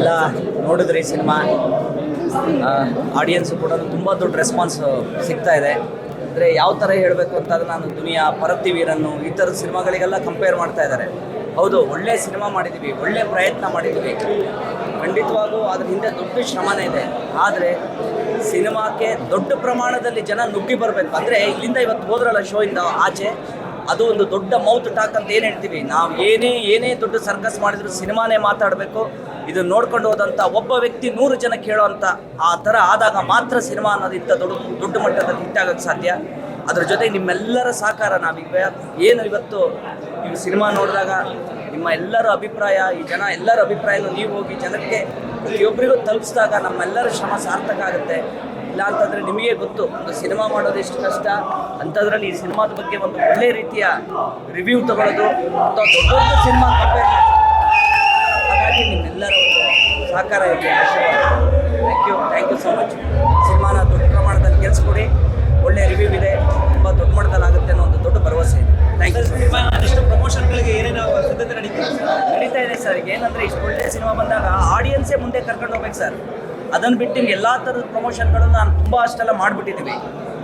ಎಲ್ಲ ನೋಡಿದ್ರಿ cinema. Audience ಕೂಡ ತುಂಬ ದೊಡ್ಡ ರೆಸ್ಪಾನ್ಸ್ ಸಿಗ್ತಾ ಇದೆ. ಅಂದರೆ ಯಾವ ಥರ ಹೇಳಬೇಕು ಅಂತ ನಾನು ದುನಿಯಾ ಪರತಿವೀರನ್ನು ಈ ಥರದ ಸಿನಿಮಾಗಳಿಗೆಲ್ಲ ಕಂಪೇರ್ ಮಾಡ್ತಾ ಇದ್ದಾರೆ. ಹೌದು, ಒಳ್ಳೆ ಸಿನಿಮಾ ಮಾಡಿದ್ದೀವಿ ಒಳ್ಳೆ ಪ್ರಯತ್ನ ಮಾಡಿದ್ದೀವಿ ಖಂಡಿತವಾಗೂ ಅದ್ರ ಹಿಂದೆ ದೊಡ್ಡ ಶ್ರಮನೇ ಇದೆ. ಆದರೆ ಸಿನಿಮಾಕ್ಕೆ ದೊಡ್ಡ ಪ್ರಮಾಣದಲ್ಲಿ ಜನ ನುಗ್ಗಿ ಬರಬೇಕು. ಅಂದರೆ ಇಲ್ಲಿಂದ ಇವತ್ತು ಹೋದ್ರಲ್ಲ ಶೋಯಿಂದ ಆಚೆ, ಅದು ಒಂದು ದೊಡ್ಡ ಮೌತ್ ಟಾಕ್ ಅಂತ ಏನು ಹೇಳ್ತೀವಿ? ನಾವು ಏನೇ ಏನೇ ದೊಡ್ಡ ಸರ್ಕಸ್ ಮಾಡಿದ್ರು ಸಿನಿಮಾನೇ ಮಾತಾಡಬೇಕು. ಇದನ್ನ ನೋಡ್ಕೊಂಡು ಹೋದಂಥ ಒಬ್ಬ ವ್ಯಕ್ತಿ ನೂರು ಜನ ಕೇಳೋವಂಥ ಆ ಥರ ಆದಾಗ ಮಾತ್ರ ಸಿನಿಮಾ ಅನ್ನೋದು ಇಂಥ ದೊಡ್ಡ ದೊಡ್ಡ ಮಟ್ಟದಲ್ಲಿ ಹಿಟ್ ಆಗೋಕ್ಕೆ ಸಾಧ್ಯ. ಅದ್ರ ಜೊತೆ ನಿಮ್ಮೆಲ್ಲರ ಸಹಕಾರ ನಾವೀಗ ಏನು ಇವತ್ತು ನೀವು ಸಿನಿಮಾ ನೋಡಿದಾಗ ನಿಮ್ಮ ಎಲ್ಲರ ಅಭಿಪ್ರಾಯ, ಈ ಜನ ಎಲ್ಲರ ಅಭಿಪ್ರಾಯನೂ ನೀವು ಹೋಗಿ ಜನಕ್ಕೆ ಪ್ರತಿಯೊಬ್ಬರಿಗೂ ತಲುಪಿಸಿದಾಗ ನಮ್ಮೆಲ್ಲರ ಶ್ರಮ ಸಾರ್ಥಕ ಆಗುತ್ತೆ. ಇಲ್ಲ ಅಂತಂದರೆ ನಿಮಗೆ ಗೊತ್ತು, ಒಂದು ಸಿನಿಮಾ ಮಾಡೋದು ಎಷ್ಟು ಕಷ್ಟ ಅಂಥದ್ರಲ್ಲಿ ಈ ಸಿನಿಮಾದ ಬಗ್ಗೆ ಒಂದು ಒಳ್ಳೆ ರೀತಿಯ ರಿವ್ಯೂ ತಗೊಳ್ಳೋದು ಅಥವಾ ದೊಡ್ಡ ದೊಡ್ಡ ಸಿನಿಮಾ ಕಂಪೇರ್ ಹಾಗಾಗಿ ನಿಮ್ಮೆಲ್ಲರ ಒಂದು ಸಹಕಾರ ಇರಲಿ thank you thank you so much ಸಿನಿಮಾನ ದೊಡ್ಡ ಪ್ರಮಾಣದಲ್ಲಿ ಕೆಲ್ಸ್ಕೊಡಿ ಒಳ್ಳೆ ರಿವ್ಯೂ ಇದೆ. ತುಂಬ ದೊಡ್ಡ ಮಟ್ಟದಲ್ಲಿ ಆಗುತ್ತೆ ಅನ್ನೋ ಒಂದು ದೊಡ್ಡ ಭರವಸೆ ಇದೆ. ಥ್ಯಾಂಕ್ ಯು ಇಷ್ಟು ಪ್ರಮೋಷನ್ಗಳಿಗೆ ಏನೇನು ಸಿದ್ಧತೆ ನಡೀತಾ ನಡೀತಾ ಇದೆ ಸರ್ ಏನಂದ್ರೆ ಇಷ್ಟು ಒಳ್ಳೆ ಸಿನಿಮಾ ಬಂದಾಗ ಆಡಿಯನ್ಸೇ ಮುಂದೆ ಕರ್ಕೊಂಡು ಹೋಗ್ಬೇಕು ಸರ್ ಅದನ್ನು ಬಿಟ್ಟು ಎಲ್ಲ ಥರದ ಪ್ರಮೋಷನ್ಗಳನ್ನು ನಾನು ತುಂಬ ಅಷ್ಟೆಲ್ಲ ಮಾಡಿಬಿಟ್ಟಿದ್ದೀವಿ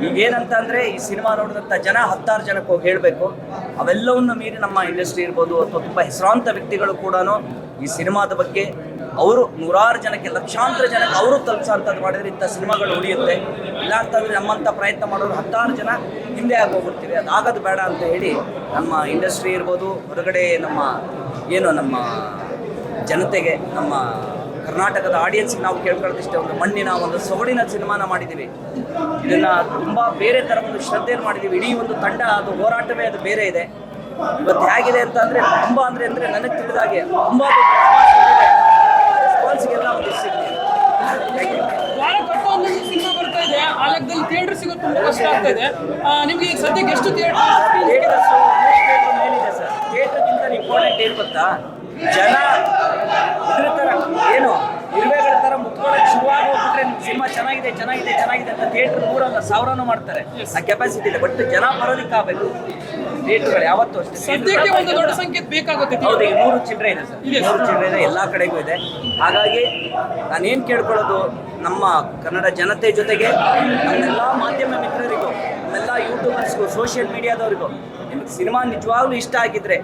ಈಗ ಏನಂತ ಅಂದರೆ ಈ ಸಿನಿಮಾ ನೋಡಿದಂಥ ಜನ ಹತ್ತಾರು ಜನಕ್ಕೆ ಹೋಗಿ ಹೇಳಬೇಕು. ಅವೆಲ್ಲವನ್ನು ಮೀರಿ ನಮ್ಮ ಇಂಡಸ್ಟ್ರಿ ಇರ್ಬೋದು ಅಥವಾ ತುಂಬ ಹೆಸರಾಂತ ವ್ಯಕ್ತಿಗಳು ಕೂಡ ಈ ಸಿನಿಮಾದ ಬಗ್ಗೆ ಅವರು ನೂರಾರು ಜನಕ್ಕೆ, ಲಕ್ಷಾಂತರ ಜನಕ್ಕೆ ಅವರು ತಲುಪಿಸೋಂಥದ್ದು ಮಾಡಿದರೆ ಇಂಥ ಸಿನಿಮಾಗಳು ಉಳಿಯುತ್ತೆ. ಇಲ್ಲ ಅಂತಂದರೆ ನಮ್ಮಂಥ ಪ್ರಯತ್ನ ಮಾಡೋರು ಹತ್ತಾರು ಜನ ಹಿಂದೆ ಆಗೋಗ್ಬಿಡ್ತೀವಿ. ಅದು ಆಗೋದು ಬೇಡ ಅಂತ ಹೇಳಿ ನಮ್ಮ ಇಂಡಸ್ಟ್ರಿ ಇರ್ಬೋದು, ಹೊರಗಡೆ ನಮ್ಮ, ಏನು ನಮ್ಮ ಜನತೆಗೆ, ನಮ್ಮ ಕರ್ನಾಟಕದ ಆಡಿಯನ್ಸ್ಗೆ ನಾವು ಕೇಳ್ಕೊಳ್ಳೋದಿಷ್ಟೇ ಒಂದು ಮಣ್ಣಿನ ಒಂದು ಸೊಗಡಿನ ಸಿನಿಮಾನ ಮಾಡಿದ್ದೀವಿ. ಇದನ್ನು ತುಂಬ ಬೇರೆ ಥರ ಒಂದು ಶ್ರದ್ಧೆಯನ್ನು ಮಾಡಿದ್ದೀವಿ. ಇಡೀ ಒಂದು ತಂಡ ಅದು ಹೋರಾಟವೇ ಅದು ಬೇರೆ ಇದೆ. ಇವತ್ತು ಹೇಗಿದೆ ಅಂತ ಅಂದರೆ ತುಂಬ ಅಂದರೆ ಅಂದರೆ ನನಗೆ ತಿಳಿದಾಗೆ ತುಂಬ ರೆಸ್ಪಾನ್ಸ್ಗೆಲ್ಲ ಒಂದು ಸಿಗ್ತೀವಿ ಸಿನಿಮಾ ಬರ್ತಾ ಇದೆ. ಆ ಲೆಕ್ಕದಲ್ಲಿ ಥಿಯೇಟರ್ ಸಿಗೋದು ತುಂಬಾ ಕಷ್ಟ ಆಗ್ತಾ ಇದೆ. ಈಗ ಸದ್ಯಕ್ಕೆ ಎಷ್ಟು ಥಿಯೇಟರ್ ಸರ್ ಥಿಯೇಟರ್ಗಿಂತ ಇಂಪಾರ್ಟೆಂಟ್ ಏನು ಗೊತ್ತಾ? ಜನ ಇದ್ರ ಥರ ಏನು ಇರುವೆಗಳ ಥರ ಮುತ್ಕೊಳ್ಳೋಕೆ ಶುರುವಾಗಿ ಹೋಗ್ಬಿಟ್ರೆ ಸಿನಿಮಾ ಚೆನ್ನಾಗಿದೆ ಚೆನ್ನಾಗಿದೆ ಚೆನ್ನಾಗಿದೆ ಅಂತ ಥಿಯೇಟರ್ ನೂರಲ್ಲ ಸಾವಿರನೂ ಮಾಡ್ತಾರೆ. ಆ ಕೆಪಾಸಿಟಿ ಇದೆ ಬಟ್ ಜನ ಬರೋದಕ್ಕೆ ಆಗಬೇಕು ಥಿಯೇಟರ್ಗಳು ಯಾವತ್ತೂ ಅಷ್ಟೇ. ಸದ್ಯಕ್ಕೆ ಒಂದು ದೊಡ್ಡ ಸಂಖ್ಯೆ ಬೇಕಾಗುತ್ತೆ ಹೌದು. ಈಗ ನೂರು ಚಿಲ್ಲರೆ ಇದೆ ಸರ್. ನೂರು ಚಿಲ್ಲರೆ ಇದೆ ಎಲ್ಲ ಕಡೆಗೂ ಇದೆ. ಹಾಗಾಗಿ ನಾನೇನು ಕೇಳ್ಕೊಳ್ಳೋದು ನಮ್ಮ ಕನ್ನಡ ಜನತೆ ಜೊತೆಗೆ ನಮ್ಮೆಲ್ಲ ಮಾಧ್ಯಮ ಮಿತ್ರರಿಗೂ ನಮ್ಮೆಲ್ಲ ಯೂಟ್ಯೂಬರ್ಸ್ಗೂ ಸೋಷಿಯಲ್ ಮೀಡಿಯಾದವರಿಗೂ ನಿಮಗೆ ಸಿನಿಮಾ ನಿಜವಾಗ್ಲೂ ಇಷ್ಟ ಆಗಿದ್ರೆ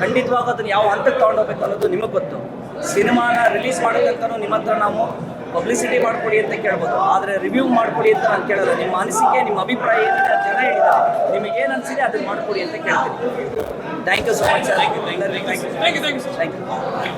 ಖಂಡಿತವಾಗೂ ಅದನ್ನು ಯಾವ ಹಂತಕ್ಕೆ ತೊಗೊಂಡೋಗ್ಬೇಕು ಅನ್ನೋದು ನಿಮಗೆ ಗೊತ್ತು. ಸಿನಿಮಾನ ರಿಲೀಸ್ ಮಾಡೋದಂತನೂ ನಿಮ್ಮ ಹತ್ರ ನಾವು ಪಬ್ಲಿಸಿಟಿ ಮಾಡ್ಕೊಡಿ ಅಂತ ಕೇಳ್ಬೋದು. ಆದರೆ ರಿವ್ಯೂ ಮಾಡ್ಕೊಡಿ ಅಂತ ನಾನು ಕೇಳೋದು. ನಿಮ್ಮ ಅನಿಸಿಕೆ ನಿಮ್ಮ ಅಭಿಪ್ರಾಯ ಏನಿದೆ ಅಂತ ಜನ ಹೇಳಿದ ನಿಮಗೆ ಏನು ಅನಿಸಿದೆ ಅದನ್ನು ಮಾಡ್ಕೊಡಿ ಅಂತ ಕೇಳ್ತೀನಿ. Thank you so much sir thank you thank you thank you